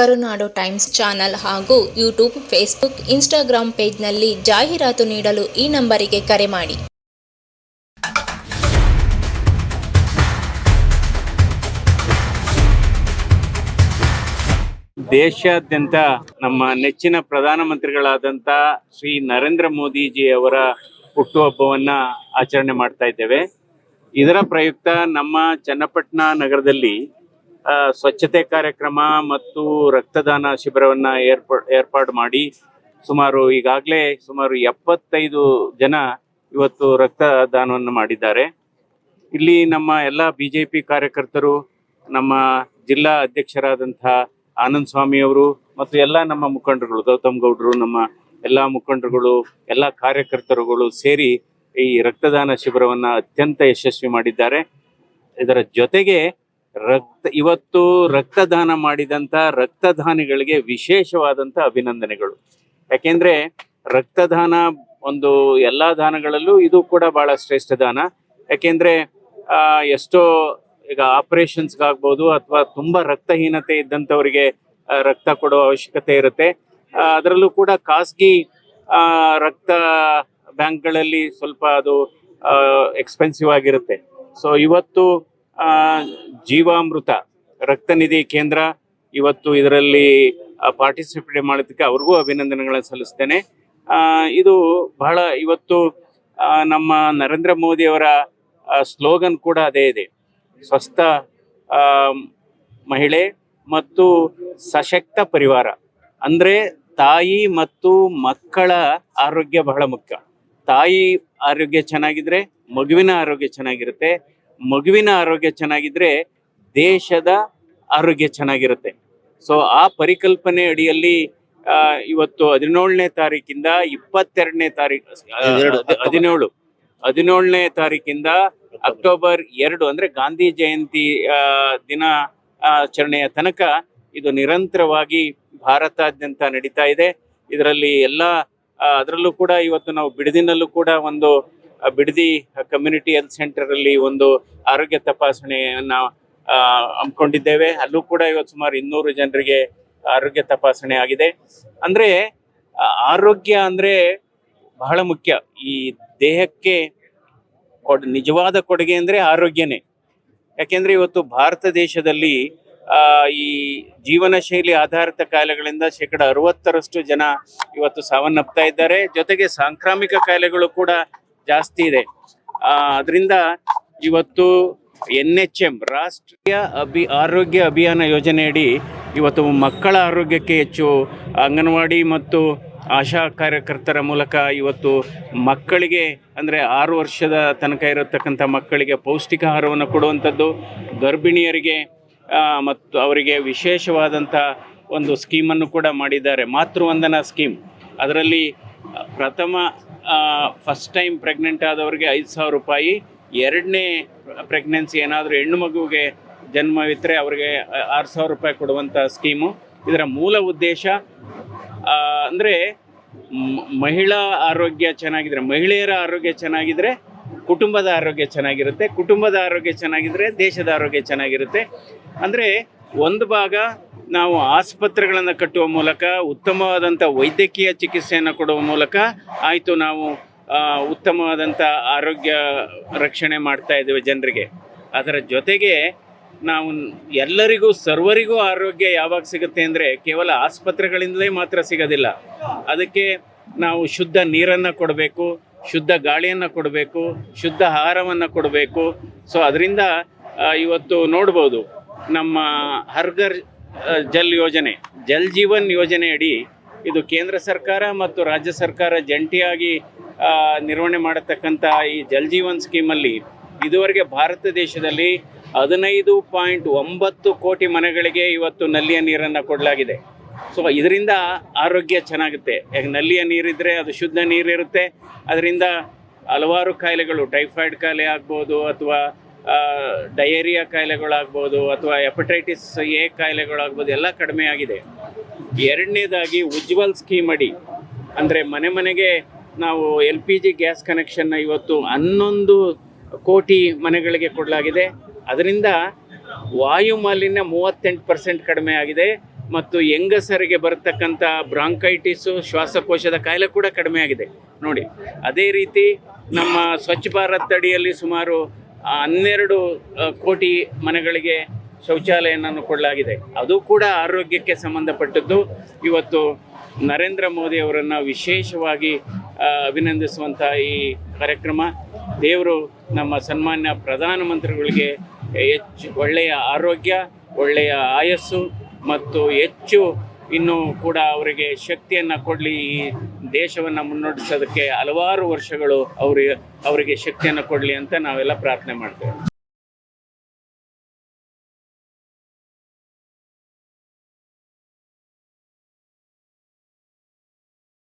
ಕರುನಾಡು times channel ಹಾಗೂ YouTube, Facebook Instagram ಪೇಜ್ನಲ್ಲಿ ಜಾಹೀರಾತು ನೀಡಲು ಈ ನಂಬರಿಗೆ ಕರೆ ಮಾಡಿ. ದೇಶಾದ್ಯಂತ ನಮ್ಮ ನೆಚ್ಚಿನ ಪ್ರಧಾನಮಂತ್ರಿಗಳಾದಂಥ ಶ್ರೀ ನರೇಂದ್ರ ಮೋದಿಜಿ ಅವರ ಹುಟ್ಟುಹಬ್ಬವನ್ನ ಆಚರಣೆ ಮಾಡ್ತಾ ಇದ್ದೇವೆ. ಇದರ ಪ್ರಯುಕ್ತ ನಮ್ಮ ಚನ್ನಪಟ್ಟಣ ನಗರದಲ್ಲಿ ಸ್ವಚ್ಛತೆ ಕಾರ್ಯಕ್ರಮ ಮತ್ತು ರಕ್ತದಾನ ಶಿಬಿರವನ್ನ ಏರ್ಪ, ಏರ್ಪಾಡು ಮಾಡಿ ಸುಮಾರು ಈಗಾಗಲೇ ಸುಮಾರು ಎಪ್ಪತ್ತೈದು ಜನ ಇವತ್ತು ರಕ್ತದಾನವನ್ನು ಮಾಡಿದ್ದಾರೆ. ಇಲ್ಲಿ ನಮ್ಮ ಎಲ್ಲ ಬಿಜೆಪಿ ಕಾರ್ಯಕರ್ತರು, ನಮ್ಮ ಜಿಲ್ಲಾ ಅಧ್ಯಕ್ಷರಾದಂತಹ ಆನಂದ್ ಸ್ವಾಮಿ ಅವರು ಮತ್ತು ಎಲ್ಲ ನಮ್ಮ ಮುಖಂಡರುಗಳು, ಗೌತಮ್ ಗೌಡರು, ನಮ್ಮ ಎಲ್ಲ ಮುಖಂಡರುಗಳು, ಎಲ್ಲ ಕಾರ್ಯಕರ್ತರುಗಳು ಸೇರಿ ಈ ರಕ್ತದಾನ ಶಿಬಿರವನ್ನ ಅತ್ಯಂತ ಯಶಸ್ವಿ ಮಾಡಿದ್ದಾರೆ. ಇದರ ಜೊತೆಗೆ ರಕ್ತ, ಇವತ್ತು ರಕ್ತದಾನ ಮಾಡಿದಂತ ರಕ್ತದಾನಿಗಳಿಗೆ ವಿಶೇಷವಾದಂತ ಅಭಿನಂದನೆಗಳು. ಯಾಕೆಂದ್ರೆ ರಕ್ತದಾನ ಒಂದು ಎಲ್ಲಾ ದಾನಗಳಲ್ಲೂ ಇದು ಕೂಡ ಬಹಳ ಶ್ರೇಷ್ಠ ದಾನ. ಯಾಕೆಂದ್ರೆ ಎಷ್ಟೋ ಈಗ ಆಪರೇಷನ್ಸ್ಗಾಗ್ಬೋದು ಅಥವಾ ತುಂಬಾ ರಕ್ತಹೀನತೆ ಇದ್ದಂಥವರಿಗೆ ರಕ್ತ ಕೊಡುವ ಅವಶ್ಯಕತೆ ಇರುತ್ತೆ. ಅದರಲ್ಲೂ ಕೂಡ ಖಾಸಗಿ ರಕ್ತ ಬ್ಯಾಂಕ್ಗಳಲ್ಲಿ ಸ್ವಲ್ಪ ಅದು ಎಕ್ಸ್ಪೆನ್ಸಿವ್ ಆಗಿರುತ್ತೆ. ಸೊ ಇವತ್ತು ಜೀವಾಮೃತ, ರಕ್ತನಿಧಿ ಕೇಂದ್ರ ಇವತ್ತು ಇದರಲ್ಲಿ ಪಾರ್ಟಿಸಿಪೇಟ್ ಮಾಡೋದಕ್ಕೆ ಅವ್ರಿಗೂ ಅಭಿನಂದನೆಗಳನ್ನು ಸಲ್ಲಿಸ್ತೇನೆ. ಇದು ಬಹಳ ಇವತ್ತು ನಮ್ಮ ನರೇಂದ್ರ ಮೋದಿ ಅವರ ಸ್ಲೋಗನ್ ಕೂಡ ಅದೇ ಇದೆ. ಸ್ವಸ್ಥ ಮಹಿಳೆ ಮತ್ತು ಸಶಕ್ತ ಪರಿವಾರ. ಅಂದರೆ ತಾಯಿ ಮತ್ತು ಮಕ್ಕಳ ಆರೋಗ್ಯ ಬಹಳ ಮುಖ್ಯ. ತಾಯಿ ಆರೋಗ್ಯ ಚೆನ್ನಾಗಿದ್ರೆ ಮಗುವಿನ ಆರೋಗ್ಯ ಚೆನ್ನಾಗಿರುತ್ತೆ. ಮಗುವಿನ ಆರೋಗ್ಯ ಚೆನ್ನಾಗಿದ್ರೆ ದೇಶದ ಆರೋಗ್ಯ ಚೆನ್ನಾಗಿರುತ್ತೆ. ಸೊ ಆ ಪರಿಕಲ್ಪನೆ ಅಡಿಯಲ್ಲಿ ಇವತ್ತು ಹದಿನೇಳನೇ ತಾರೀಕಿಂದ ಇಪ್ಪತ್ತೆರಡನೇ ತಾರೀಕು ಹದಿನೇಳು ಹದಿನೇಳನೇ ತಾರೀಕಿಂದ ಅಕ್ಟೋಬರ್ ಎರಡು ಅಂದ್ರೆ ಗಾಂಧಿ ಜಯಂತಿ ದಿನ ಆಚರಣೆಯ ತನಕ ಇದು ನಿರಂತರವಾಗಿ ಭಾರತಾದ್ಯಂತ ನಡೀತಾ ಇದೆ. ಇದರಲ್ಲಿ ಎಲ್ಲ ಅದರಲ್ಲೂ ಕೂಡ ಇವತ್ತು ನಾವು ಬಿಡದಿನಲ್ಲೂ ಕೂಡ ಒಂದು ಬಿಡದಿ ಕಮ್ಯುನಿಟಿ ಹೆಲ್ತ್ ಸೆಂಟರ್ ಅಲ್ಲಿ ಒಂದು ಆರೋಗ್ಯ ತಪಾಸಣೆಯನ್ನ ಹಮ್ಮಿಕೊಂಡಿದ್ದೇವೆ. ಅಲ್ಲೂ ಕೂಡ ಇವತ್ತು ಸುಮಾರು ಇನ್ನೂರು ಜನರಿಗೆ ಆರೋಗ್ಯ ತಪಾಸಣೆ ಆಗಿದೆ. ಅಂದ್ರೆ ಆರೋಗ್ಯ ಅಂದ್ರೆ ಬಹಳ ಮುಖ್ಯ. ಈ ದೇಹಕ್ಕೆ ಕೊಡ್, ನಿಜವಾದ ಕೊಡುಗೆ ಅಂದ್ರೆ ಆರೋಗ್ಯನೇ. ಯಾಕೆಂದ್ರೆ ಇವತ್ತು ಭಾರತ ದೇಶದಲ್ಲಿ ಈ ಜೀವನ ಶೈಲಿ ಆಧಾರಿತ ಕಾಯಿಲೆಗಳಿಂದ ಶೇಕಡ ಅರವತ್ತರಷ್ಟು ಜನ ಇವತ್ತು ಸಾವನ್ನಪ್ತಾ ಇದ್ದಾರೆ. ಜೊತೆಗೆ ಸಾಂಕ್ರಾಮಿಕ ಕಾಯಿಲೆಗಳು ಕೂಡ ಜಾಸ್ತಿ ಇದೆ. ಅದರಿಂದ ಇವತ್ತು ಎನ್ ಎಚ್ ಎಂ ರಾಷ್ಟ್ರೀಯ ಅಭಿ, ಆರೋಗ್ಯ ಅಭಿಯಾನ ಯೋಜನೆಯಡಿ ಇವತ್ತು ಮಕ್ಕಳ ಆರೋಗ್ಯಕ್ಕೆ ಹೆಚ್ಚು ಅಂಗನವಾಡಿ ಮತ್ತು ಆಶಾ ಕಾರ್ಯಕರ್ತರ ಮೂಲಕ ಇವತ್ತು ಮಕ್ಕಳಿಗೆ, ಅಂದರೆ ಆರು ವರ್ಷದ ತನಕ ಇರತಕ್ಕಂಥ ಮಕ್ಕಳಿಗೆ ಪೌಷ್ಟಿಕ ಆಹಾರವನ್ನು ಕೊಡುವಂಥದ್ದು, ಗರ್ಭಿಣಿಯರಿಗೆ ಮತ್ತು ಅವರಿಗೆ ವಿಶೇಷವಾದಂಥ ಒಂದು ಸ್ಕೀಮನ್ನು ಕೂಡ ಮಾಡಿದ್ದಾರೆ. ಮಾತೃವಂದನಾ ಸ್ಕೀಮ್. ಅದರಲ್ಲಿ ಪ್ರಥಮ ಫಸ್ಟ್ ಟೈಮ್ ಪ್ರೆಗ್ನೆಂಟ್ ಆದವರಿಗೆ ಐದು ಸಾವಿರ ರೂಪಾಯಿ. ಎರಡನೇ ಪ್ರೆಗ್ನೆನ್ಸಿ ಏನಾದರೂ ಹೆಣ್ಣು ಮಗುವಿಗೆ ಜನ್ಮವಿತ್ತರೆ ಅವರಿಗೆ ಆರು ಸಾವಿರ ರೂಪಾಯಿ ಕೊಡುವಂಥ ಸ್ಕೀಮು ಇದರ ಮೂಲ ಉದ್ದೇಶ ಅಂದರೆ ಅಂದ್ರೆ ಮಹಿಳಾ ಆರೋಗ್ಯ ಚೆನ್ನಾಗಿದ್ರೆ, ಮಹಿಳೆಯರ ಆರೋಗ್ಯ ಚೆನ್ನಾಗಿದ್ರೆ ಕುಟುಂಬದ ಆರೋಗ್ಯ ಚೆನ್ನಾಗಿರುತ್ತೆ, ಕುಟುಂಬದ ಆರೋಗ್ಯ ಚೆನ್ನಾಗಿದ್ರೆ ದೇಶದ ಆರೋಗ್ಯ ಚೆನ್ನಾಗಿರುತ್ತೆ. ಅಂದರೆ ಒಂದು ಭಾಗ ನಾವು ಆಸ್ಪತ್ರೆಗಳನ್ನು ಕಟ್ಟುವ ಮೂಲಕ ಉತ್ತಮವಾದಂಥ ವೈದ್ಯಕೀಯ ಚಿಕಿತ್ಸೆಯನ್ನು ಕೊಡುವ ಮೂಲಕ ಆಯಿತು ನಾವು ಉತ್ತಮವಾದಂಥ ಆರೋಗ್ಯ ರಕ್ಷಣೆ ಮಾಡ್ತಾ ಇದ್ದೇವೆ ಜನರಿಗೆ. ಅದರ ಜೊತೆಗೆ ನಾವು ಎಲ್ಲರಿಗೂ, ಸರ್ವರಿಗೂ ಆರೋಗ್ಯ ಯಾವಾಗ ಸಿಗುತ್ತೆ ಅಂದರೆ ಕೇವಲ ಆಸ್ಪತ್ರೆಗಳಿಂದಲೇ ಮಾತ್ರ ಸಿಗೋದಿಲ್ಲ. ಅದಕ್ಕೆ ನಾವು ಶುದ್ಧ ನೀರನ್ನು ಕೊಡಬೇಕು, ಶುದ್ಧ ಗಾಳಿಯನ್ನು ಕೊಡಬೇಕು, ಶುದ್ಧ ಆಹಾರವನ್ನು ಕೊಡಬೇಕು. ಸೊ ಅದರಿಂದ ಇವತ್ತು ನೋಡ್ಬೋದು, ನಮ್ಮ ಹರ್ಗರ್ ಜಲ್ ಯೋಜನೆ, ಜಲ್ ಜೀವನ್ ಯೋಜನೆಯಡಿ ಇದು ಕೇಂದ್ರ ಸರ್ಕಾರ ಮತ್ತು ರಾಜ್ಯ ಸರ್ಕಾರ ಜಂಟಿಯಾಗಿ ನಿರ್ವಹಣೆ ಮಾಡತಕ್ಕಂಥ ಈ ಜಲ್ ಜೀವನ್ ಸ್ಕೀಮಲ್ಲಿ ಇದುವರೆಗೆ ಭಾರತ ದೇಶದಲ್ಲಿ ಹದಿನೈದು ಪಾಯಿಂಟ್ ಒಂಬತ್ತು ಕೋಟಿ ಮನೆಗಳಿಗೆ ಇವತ್ತು ನಲ್ಲಿಯ ನೀರನ್ನು ಕೊಡಲಾಗಿದೆ. ಸೊ ಇದರಿಂದ ಆರೋಗ್ಯ ಚೆನ್ನಾಗುತ್ತೆ. ಯಾಕೆ ನಲ್ಲಿಯ ನೀರಿದ್ದರೆ ಅದು ಶುದ್ಧ ನೀರಿರುತ್ತೆ. ಅದರಿಂದ ಹಲವಾರು ಕಾಯಿಲೆಗಳು, ಟೈಫಾಯ್ಡ್ ಕಾಯಿಲೆ ಆಗ್ಬೋದು ಅಥವಾ ಡಯೇರಿಯಾ ಕಾಯಿಲೆಗಳಾಗ್ಬೋದು ಅಥವಾ ಎಪಟೈಟಿಸ್ ಎ ಕಾಯಿಲೆಗಳಾಗ್ಬೋದು ಎಲ್ಲ ಕಡಿಮೆ ಆಗಿದೆ ಎರಡನೇದಾಗಿ ಉಜ್ವಲ್ ಸ್ಕೀಮ್ ಅಡಿ, ಅಂದರೆ ಮನೆ ಮನೆಗೆ ನಾವು ಎಲ್ ಪಿ ಜಿ ಗ್ಯಾಸ್ ಕನೆಕ್ಷನ್ನ ಇವತ್ತು ಹನ್ನೊಂದು ಕೋಟಿ ಮನೆಗಳಿಗೆ ಕೊಡಲಾಗಿದೆ. ಅದರಿಂದ ವಾಯು ಮಾಲಿನ್ಯ ಮೂವತ್ತೆಂಟು ಪರ್ಸೆಂಟ್ ಕಡಿಮೆ ಆಗಿದೆ ಮತ್ತು ಹೆಂಗಸರಿಗೆ ಬರತಕ್ಕಂಥ ಬ್ರಾಂಕೈಟಿಸು ಶ್ವಾಸಕೋಶದ ಕಾಯಿಲೆ ಕೂಡ ಕಡಿಮೆ ಆಗಿದೆ ನೋಡಿ, ಅದೇ ರೀತಿ ನಮ್ಮ ಸ್ವಚ್ಛ ಭಾರತ್ ಅಡಿಯಲ್ಲಿ ಸುಮಾರು ಆ, ಹನ್ನೆರಡು ಕೋಟಿ ಮನೆಗಳಿಗೆ ಶೌಚಾಲಯನನ್ನು ಕೊಡಲಾಗಿದೆ. ಅದು ಕೂಡ ಆರೋಗ್ಯಕ್ಕೆ ಸಂಬಂಧಪಟ್ಟದ್ದು. ಇವತ್ತು ನರೇಂದ್ರ ಮೋದಿ ಅವರನ್ನು ವಿಶೇಷವಾಗಿ ಅಭಿನಂದಿಸುವಂಥ ಈ ಕಾರ್ಯಕ್ರಮ. ದೇವರು ನಮ್ಮ ಸನ್ಮಾನ್ಯ ಪ್ರಧಾನಮಂತ್ರಿಗಳಿಗೆ ಹೆಚ್ಚು ಒಳ್ಳೆಯ ಆರೋಗ್ಯ ಒಳ್ಳೆಯ ಆಯಸ್ಸು ಮತ್ತು ಹೆಚ್ಚು ಇನ್ನೂ ಕೂಡ ಅವರಿಗೆ ಶಕ್ತಿಯನ್ನು ಕೊಡಲಿ, ಈ ದೇಶವನ್ನು ಮುನ್ನಡೆಸೋದಕ್ಕೆ ಹಲವಾರು ವರ್ಷಗಳು ಅವರಿಗೆ ಅವರಿಗೆ ಶಕ್ತಿಯನ್ನು ಕೊಡಲಿ ಅಂತ ನಾವೆಲ್ಲ ಪ್ರಾರ್ಥನೆ ಮಾಡ್ತೇವೆ.